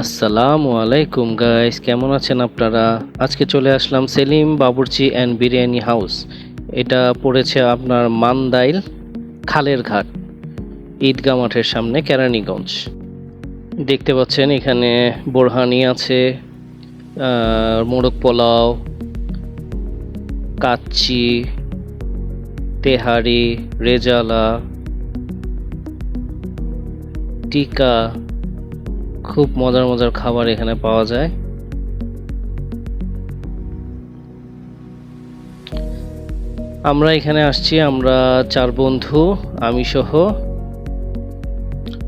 আসসালামু আলাইকুম গাইস কেমন আছেন আপনারা? আজকে চলে আসলাম সেলিম বাবুর্চি অ্যান্ড বিরিয়ানি হাউস এটা পড়েছে আপনার মান্দাইল খালের ঘাট, ঈদগাহ মাঠের সামনে কেরানীগঞ্জ। দেখতে পাচ্ছেন এখানে বোরহানি আছে মোরগ পোলাও, কাচ্চি, তেহারি, রেজালা, টিকা খুব মজার মজার খাবার এখানে পাওয়া যায়। আমরা এখানে আসছি, আমরা চার বন্ধু, আমি সহ।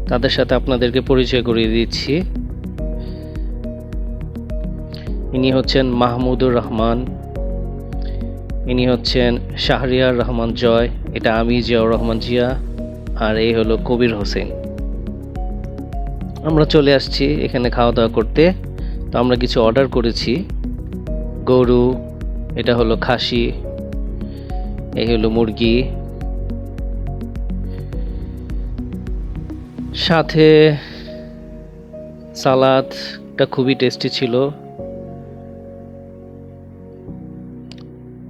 তাদের সাথে আপনাদেরকে পরিচয় করিয়ে দিচ্ছি। ইনি হচ্ছেন মাহমুদুর রহমান। ইনি হচ্ছেন শাহরিয়ার রহমান জয়। এটা আমি জিয়াউর রহমান জিয়া, আর এই হলো কবির হোসেন। আমরা চলে আসছি এখানে খাওয়া দাওয়া করতে। তো আমরা কিছু অর্ডার করেছি। গরু, এটা হলো খাসি, এই হলো মুরগি। সাথে সালাদটা খুবই টেস্টি ছিল।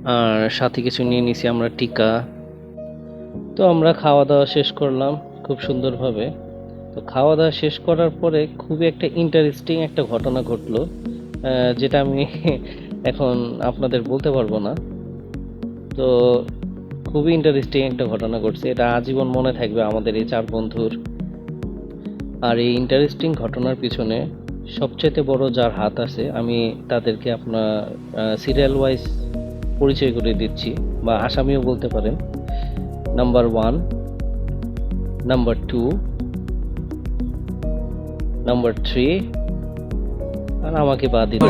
আর সাথে কিছু নিয়ে নিছি আমরা টিকা। তো আমরা খাওয়া দাওয়া শেষ করলাম খুব সুন্দরভাবে। তো খাওয়া দাওয়া শেষ করার পরে খুবই একটা ইন্টারেস্টিং একটা ঘটনা ঘটলো যেটা আমি এখন আপনাদের বলতে পারব না। তো খুবই ইন্টারেস্টিং একটা ঘটনা ঘটছে, এটা আজীবন মনে থাকবে আমাদের এই চার বন্ধুর। আর এই ইন্টারেস্টিং ঘটনার পিছনে সবচেয়ে বড় যার হাত আছে, আমি তাদেরকে আপনার সিরিয়াল ওয়াইজ পরিচয় করে দিচ্ছি, বা আসামিও বলতে পারেন। Number one number two number three আর আমাকে বাদ দিল